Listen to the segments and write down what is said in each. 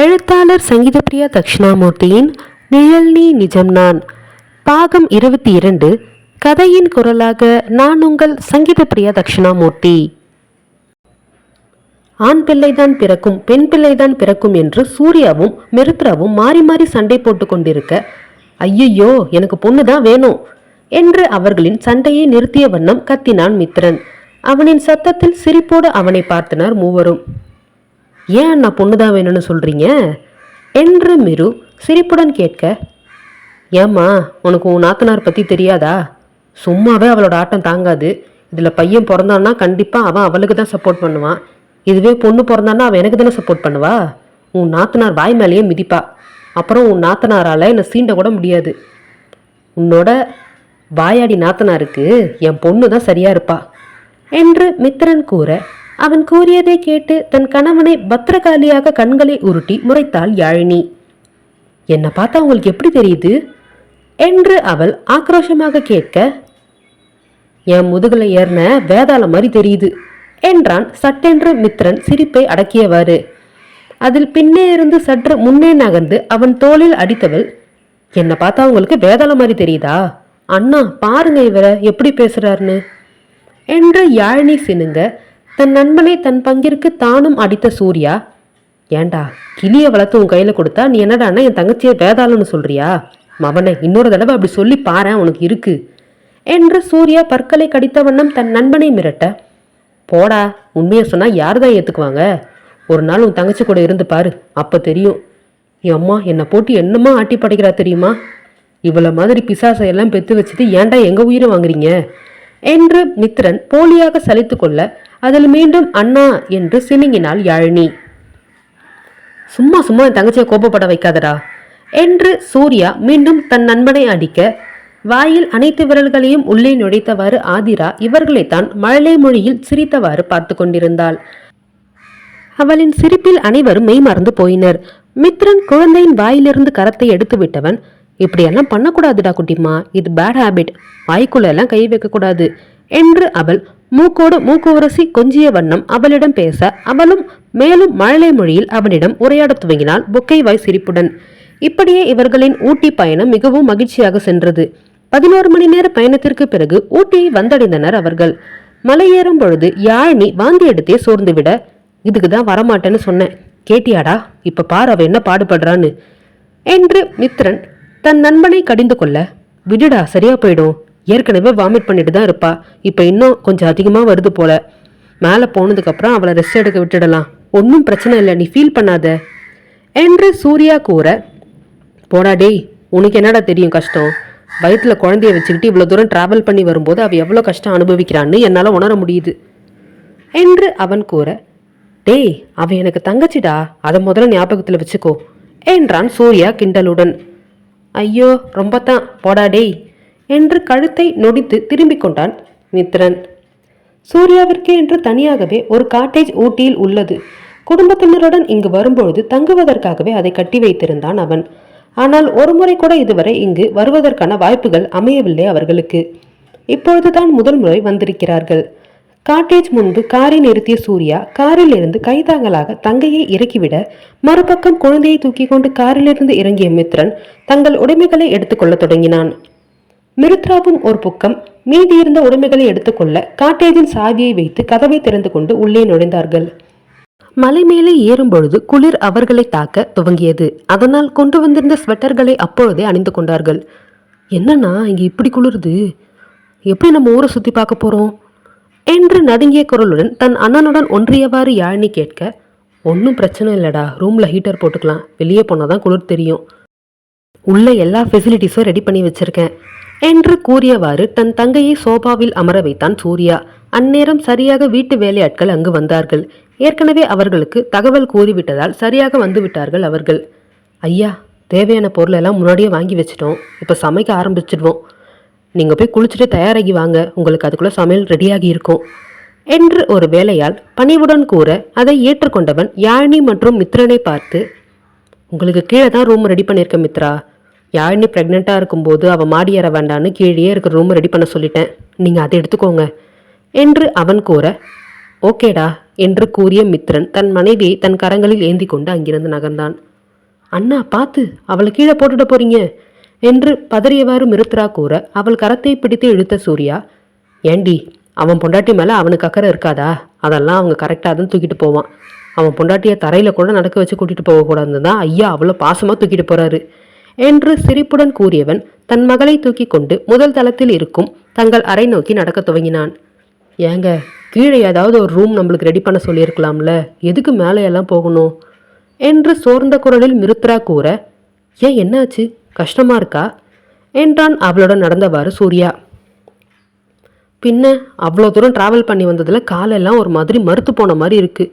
எழுத்தாளர் சங்கீதப்பிரியா தட்சிணாமூர்த்தியின் நீ நிஜம் நான் பாகம் இருபத்தி இரண்டு கதையின் குரலாக நான் உங்கள் சங்கீதப்பிரியா தட்சிணாமூர்த்தி ஆண் பிள்ளைதான் பிறக்கும் பெண் பிள்ளைதான் பிறக்கும் என்று சூர்யாவும் மிருத்ராவும் மாறி மாறி சண்டை போட்டு கொண்டிருக்க ஐயையோ எனக்கு பொண்ணு தான் வேணும் என்று அவர்களின் சண்டையை நிறுத்திய வண்ணம் கத்தினான் மித்ரன். அவனின் சத்தத்தில் சிரிப்போடு அவனை பார்த்தனர் மூவரும். ஏன் அண்ணா பொண்ணு தான் வேணும்னு சொல்கிறீங்க என்று மிரு சிரிப்புடன் கேட்க ஏம்மா உனக்கு உன் நாத்தனார் பற்றி தெரியாதா? சும்மாவே அவளோட ஆட்டம் தாங்காது. இதில் பையன் பிறந்தான்னா கண்டிப்பாக அவன் அவளுக்கு தான் சப்போர்ட் பண்ணுவான். இதுவே பொண்ணு பிறந்தான்னா அவன் எனக்கு தானே சப்போர்ட் பண்ணுவா? உன் நாத்தனார் வாய் மேலேயே மிதிப்பா. அப்புறம் உன் நாத்தனாரால் என்னை சீண்ட கூட முடியாது. உன்னோட வாயாடி நாத்தனாருக்கு என் பொண்ணு தான் சரியாக இருப்பா என்று மித்திரன் கூற அவன் கூறியதை கேட்டு தன் கணவனை பத்திரகாலியாக கண்களை உருட்டி முறைத்தாள் யாழினி. என்னை பார்த்தா உங்களுக்கு எப்படி தெரியுது? என்று அவள் ஆக்ரோஷமாக கேட்க என் முதுகுல ஏறின வேதாளம் மாதிரி தெரியுது என்றான் சட்டென்று மித்ரன் சிரிப்பை அடக்கியவாறு. அதில் பின்னே இருந்து சற்று முன்னே நகர்ந்து அவன் தோளில் அடித்தவள் என்னை பார்த்தா உங்களுக்கு வேதாளம் மாதிரி தெரியுதா? அண்ணா பாருங்க இவரை எப்படி பேசுறாருன்னு என்று யாழினி சினுங்க தன் நண்பனை தன் பங்கிற்கு தானும் அடித்த சூர்யா. ஏண்டா கிளியை வளர்த்து உன் கையில் கொடுத்தா நீ என்னடானா என் தங்கச்சியை வேதாளன்னு சொல்றியா? மவனை இன்னொரு தடவை அப்படி சொல்லி பாரு உனக்கு இருக்கு. என்று சூர்யா பற்களை கடித்த வண்ணம் தன் நண்பனை மிரட்ட. போடா உண்மையை சொன்னால் யார் தான் ஏற்றுக்குவாங்க ஒரு நாள் உன் தங்கச்சி கூட இருந்து பாரு அப்போ தெரியும். என் அம்மா என்னை போட்டு என்னமா ஆட்டி படைக்கிறா தெரியுமா? இவ்வளோ மாதிரி பிசாசை எல்லாம் பெற்று வச்சுட்டு ஏன்டா எங்கள் உயிரை வாங்குறீங்க? என்று மித்ரன் போலியாக சலித்து கொள்ள அதில் மீண்டும் அண்ணா என்று சினுங்கினாள் யாழினி. சும்மா சும்மா என் தங்கச்சியை கோபப்பட வைக்காதடா என்று சூர்யா மீண்டும் தன் நண்பனை அடிக்க வாயில் அனைத்து விரல்களையும் உள்ளே நுழைத்தவாறு ஆதிரா இவர்களைத்தான் மழலை மொழியில் சிரித்தவாறு பார்த்து கொண்டிருந்தாள். அவளின் சிரிப்பில் அனைவரும் மெய்மறந்து போயினர். மித்ரன் குழந்தையின் வாயிலிருந்து கரத்தை எடுத்து விட்டவன் இப்படியெல்லாம் பண்ணக்கூடாதுடா குட்டிம்மா இது பேட் ஹேபிட் வாய்க்குள்ள எல்லாம் கை வைக்கக்கூடாது என்று அவள் மூக்கோடு மூக்கு உரசி கொஞ்சிய வண்ணம் அவளிடம் பேச அவளும் மேலும் மழலை மொழியில் அவனிடம் உரையாடத் துவங்கினாள் பொக்கை வாய் சிரிப்புடன். இப்படியே இவர்களின் ஊட்டி பயணம் மிகவும் மகிழ்ச்சியாக சென்றது. பதினோரு மணி நேர பயணத்திற்கு பிறகு ஊட்டியை வந்தடைந்தனர் அவர்கள். மலையேறும் பொழுது யாழ்னி வாந்தி எடுத்தே சோர்ந்துவிட இதுக்கு தான் வரமாட்டேன்னு சொன்னேன். கேட்டியாடா? இப்ப பார் அவ என்ன பாடுபடுறான்னு? என்று மித்ரன் தன் நண்பனை கடிந்து கொள்ள விடுடா சரியா போயிடும். ஏற்கனவே வாமிட் பண்ணிட்டு தான் இருப்பா. இப்போ இன்னும் கொஞ்சம் அதிகமாக வருது போல. மேலே போனதுக்கப்புறம் அவளை ரெஸ்ட் எடுக்க விட்டுடலாம். ஒன்றும் பிரச்சனை இல்லை. நீ ஃபீல் பண்ணாத. என்று சூர்யா கூற போடா டேய் உனக்கு என்னடா தெரியும் கஷ்டம்? வயிற்றில் குழந்தைய வச்சுக்கிட்டு இவ்வளோ தூரம் ட்ராவல் பண்ணி வரும்போது அவள் எவ்வளோ கஷ்டம் அனுபவிக்கிறான்னு என்னால் உணர முடியுது. என்று அவன் கூற டேய் அவன் எனக்கு தங்கச்சிடா. அதை முதல்ல ஞாபகத்தில் வச்சுக்கோ. என்றான் சூர்யா கிண்டலுடன். ஐயோ ரொம்ப தான். போடா டேய் என்று கழுத்தை நொடித்து திரும்பிக் கொண்டான் மித்ரன். சூர்யாவிற்கு என்று தனியாகவே ஒரு காட்டேஜ் ஊட்டியில் உள்ளது. குடும்பத்தினருடன் இங்கு வரும்பொழுது தங்குவதற்காகவே அதை கட்டி வைத்திருந்தான் அவன். ஆனால் ஒருமுறை கூட இதுவரை இங்கு வருவதற்கான வாய்ப்புகள் அமையவில்லை அவர்களுக்கு. இப்பொழுதுதான் முதல் முறை வந்திருக்கிறார்கள். காட்டேஜ் முன்பு காரை நிறுத்திய சூர்யா காரில் இருந்து கைதாங்கலாக தங்கையை இறக்கிவிட மறுபக்கம் குழந்தையை தூக்கி கொண்டு காரிலிருந்து இறங்கிய மித்ரன் தங்கள் உடைமைகளை எடுத்துக்கொள்ளத் தொடங்கினான். மிருத்ராவும் ஒரு பக்கம் மீதியிருந்த உடைமைகளை எடுத்துக்கொள்ள காட்டேஜின் சாவியை வைத்து கதவை திறந்து கொண்டு உள்ளே நுழைந்தார்கள். மலை மேலே ஏறும் பொழுது குளிர் அவர்களை தாக்க துவங்கியது. அதனால் கொண்டு வந்திருந்த ஸ்வெட்டர்களை அப்பொழுதே அணிந்து கொண்டார்கள். என்னன்னா இங்க இப்படி குளிருது? எப்படி நம்ம ஊரை சுத்தி பார்க்க போறோம்? என்று நடுங்கிய குரலுடன் தன் அண்ணனுடன் ஒன்றியவாறு யாழினி கேட்க ஒன்றும் பிரச்சனை இல்லைடா ரூம்ல ஹீட்டர் போட்டுக்கலாம். வெளியே போனாதான் குளிர் தெரியும். உள்ள எல்லா ஃபெசிலிட்டிஸும் ரெடி பண்ணி வச்சிருக்கேன். என்று கூறியவாறு தன் தங்கையை சோபாவில் அமர வைத்தான் சூர்யா. அந்நேரம் சரியாக வீட்டு வேலையாட்கள் அங்கு வந்தார்கள். ஏற்கனவே அவர்களுக்கு தகவல் கூறிவிட்டதால் சரியாக வந்து விட்டார்கள் அவர்கள். ஐயா தேவையான பொருளெல்லாம் முன்னாடியே வாங்கி வச்சிட்டோம். இப்போ சமைக்க ஆரம்பிச்சிடுவோம். நீங்கள் போய் குளிச்சுட்டு தயாராகி வாங்க. உங்களுக்கு அதுக்குள்ளே சமையல் ரெடியாகி இருக்கும். என்று ஒரு வேலையால் பணிவுடன் கூற அதை ஏற்றுக்கொண்டவன் யாழினி மற்றும் மித்ரனை பார்த்து உங்களுக்கு கீழே தான் ரூம் ரெடி பண்ணியிருக்கேன் மித்ரா. யாழினி ப்ரெக்னெண்ட்டாக இருக்கும்போது அவள் மாடி ஏற வேண்டான்னு கீழேயே இருக்கிற ரூம் ரெடி பண்ண சொல்லிட்டேன். நீங்கள் அதை எடுத்துக்கோங்க. என்று அவன் கூற ஓகேடா என்று கூறிய மித்ரன் தன் மனைவியை தன் கரங்களில் ஏந்தி கொண்டு அங்கிருந்து நகர்ந்தான். அண்ணா பார்த்து அவளை கீழே போட்டுட போறீங்க என்று பதறியவாறு மிருத்ரா கூற அவள் கரத்தை பிடித்து இழுத்த சூர்யா ஏண்டி அவன் பொண்டாட்டி மேலே அவனுக்கு அக்கறை இருக்காதா? அதெல்லாம் அவங்க கரெக்டாக தான் தூக்கிட்டு போவான். அவன் பொண்டாட்டியை தரையில் கூட நடக்க வச்சு கூட்டிகிட்டு போகக்கூடாதுன்னு தான் ஐயா அவ்வளோ பாசமாக தூக்கிட்டு போகிறாரு என்று சிரிப்புடன் கூறியவன் தன் மகளை தூக்கி கொண்டு முதல் தளத்தில் இருக்கும் தங்கள் அறை நோக்கி நடக்கத் துவங்கினான். ஏங்க கீழே ஏதாவது ஒரு ரூம் நம்மளுக்கு ரெடி பண்ண சொல்லியிருக்கலாம்ல. எதுக்கு மேலே எல்லாம் போகணும்? என்று சோர்ந்த குரலில் மிருத்ரா கூற ஏன் என்னாச்சு? கஷ்டமா இருக்கா? என்றான் அவளுடன் நடந்தவாறு சூர்யா. பின்ன அவ்வளோ தூரம் ட்ராவல் பண்ணி வந்ததில் காலெல்லாம் ஒரு மாதிரி மறுத்து போன மாதிரி இருக்குது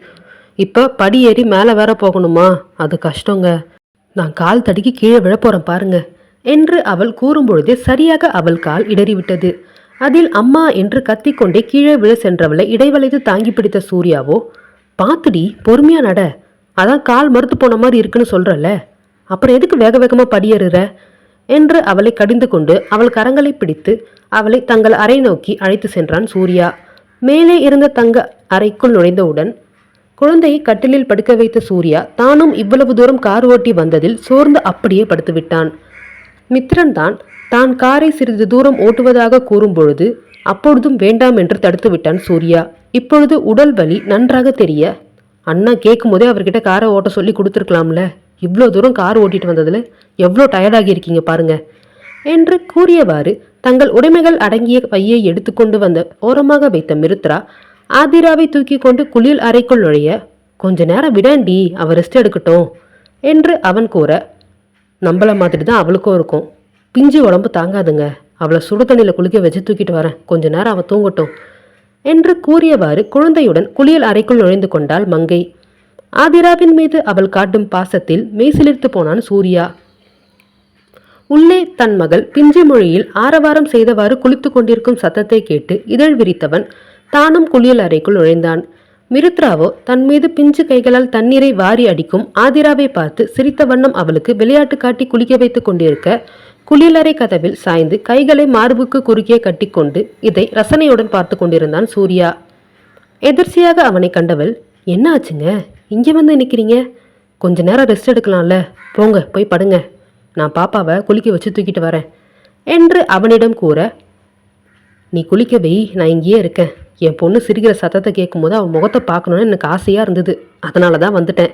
இப்போ படி ஏறி மேலே வேற போகணுமா? அது கஷ்டங்க. நான் கால் தடுக்கி கீழே விழப்போறேன் பாருங்க என்று அவள் கூறும்பொழுதே சரியாக அவள் கால் இடறிவிட்டது. அதில் அம்மா என்று கத்திக்கொண்டே கீழே விழ சென்றவளை இடைவளைத்து தாங்கி பிடித்த சூர்யாவோ பாத்துடி பொறுமையா நட. அதான் கால் மறுத்து போன மாதிரி இருக்குன்னு சொல்றல அப்புறம் எதுக்கு வேக வேகமாக படியேறுற? என்று அவளை கடிந்து கொண்டு அவள் கரங்களை பிடித்து அவளை தங்கள் அறை நோக்கி அழைத்து சென்றான் சூர்யா. மேலே இருந்த தங்க அறைக்குள் நுழைந்தவுடன் குழந்தையை கட்டிலில் படுக்க வைத்த சூர்யா தானும் இவ்வளவு தூரம் கார் ஓட்டி வந்ததில் சோர்ந்து அப்படியே படுத்துவிட்டான். மித்ரன் தான் தான் காரை சிறிது தூரம் ஓட்டுவதாக கூறும்பொழுது அப்பொழுதும் வேண்டாம் என்று தடுத்து விட்டான் சூர்யா. இப்பொழுது உடல் வலி நன்றாக தெரிய அண்ணா கேட்கும்போதே அவர்கிட்ட காரை ஓட்ட சொல்லி கொடுத்துருக்கலாம்ல. இவ்வளோ தூரம் கார் ஓட்டிட்டு வந்ததில் எவ்வளோ டயர்டாகி இருக்கீங்க பாருங்க என்று கூறியவாறு தங்கள் உடைமைகள் அடங்கிய பையை எடுத்துக்கொண்டு வந்த ஓரமாக வைத்த மிருத்ரா ஆதிராவை தூக்கி கொண்டு குளியல் அறைக்குள் நுழைய கொஞ்ச நேரம் விடாண்டி அவ ரெஸ்ட் எடுக்கட்டும் என்று அவன் கூற நம்மள மாதிரி தான் அவளுக்கும் இருக்கும். பிஞ்சு உடம்பு தாங்காதுங்க. அவளை சுடு தண்ணியில் குளிக்க வச்சு தூக்கிட்டு வரேன். கொஞ்ச நேரம் அவள் தூங்கட்டும் என்று கூறியவாறு குழந்தையுடன் குளியல் அறைக்குள் நுழைந்து கொண்டாள் மங்கை. ஆதிராவின் மீது அவள் காட்டும் பாசத்தில் மெய்சிலிர்த்து போனான் சூர்யா. உள்ளே தன் மகள் பிஞ்சு மொழியில் ஆரவாரம் செய்தவாறு குளித்து கொண்டிருக்கும் சத்தத்தை கேட்டு இதழ் விரித்தவன் தானும் குளியல் அறைக்குள் நுழைந்தான். மிருத்ராவோ தன் மீது பிஞ்சு கைகளால் தண்ணீரை வாரி அடிக்கும் ஆதிராவை பார்த்து சிரித்த வண்ணம் அவளுக்கு விளையாட்டு காட்டி குளிக்க வைத்துக் கொண்டிருக்க குளியலறை கதவில் சாய்ந்து கைகளை மார்புக்கு குறுக்கே கட்டிக்கொண்டு இதை ரசனையுடன் பார்த்து கொண்டிருந்தான் சூர்யா. எதிர்ச்சியாக அவனை கண்டவள் என்ன ஆச்சுங்க? இங்கே வந்து நிற்கிறீங்க கொஞ்ச நேரம் ரெஸ்ட் எடுக்கலாம்ல. போங்க போய் படுங்க. நான் பாப்பாவை குளிக்க வச்சு தூக்கிட்டு வரேன். என்று அவனிடம் கூற நீ குளிக்க வை நான் இங்கேயே இருக்கேன். என் பொண்ணு சிரிக்கிற சத்தத்தை கேட்கும்போது அவன் முகத்தை பார்க்கணுன்னு எனக்கு ஆசையாக இருந்தது. அதனால தான் வந்துட்டேன்.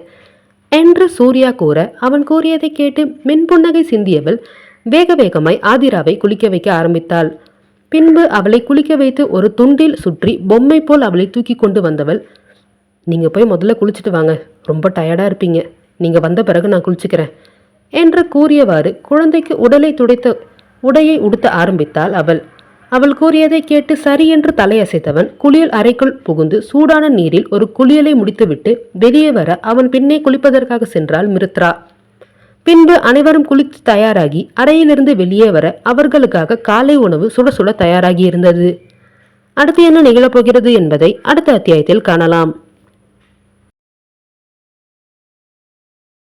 என்று சூர்யா கூற அவன் கூறியதை கேட்டு மென்புன்னகை சிந்தியவள் வேக வேகமாய் ஆதிராவை குளிக்க வைக்க ஆரம்பித்தாள். பின்பு அவளை குளிக்க வைத்து ஒரு துண்டில் சுற்றி பொம்மை போல் அவளை தூக்கி கொண்டு வந்தவள் நீங்கள் போய் முதல்ல குளிச்சுட்டு வாங்க. ரொம்ப டயர்டாக இருப்பீங்க. நீங்கள் வந்த பிறகு நான் குளிச்சுக்கிறேன். என்று கூறியவாறு குழந்தைக்கு உடலை துடைத்த உடையை உடுத்த ஆரம்பித்தாள் அவள். அவள் கூறியதை கேட்டு சரி என்று தலையசைத்தவன் குளியல் அறைக்குள் புகுந்து சூடான நீரில் ஒரு குளியலை முடித்துவிட்டு வெளியே வர அவன் பின்னே குளிப்பதற்காக சென்றாள் மிருத்ரா. பின்பு அனைவரும் குளித்து தயாராகி அறையிலிருந்து வெளியே வர அவர்களுக்காக காலை உணவு சுட சுட தயாராகி இருந்தது. அடுத்து என்ன நிகழப்போகிறது என்பதை அடுத்த அத்தியாயத்தில் காணலாம்.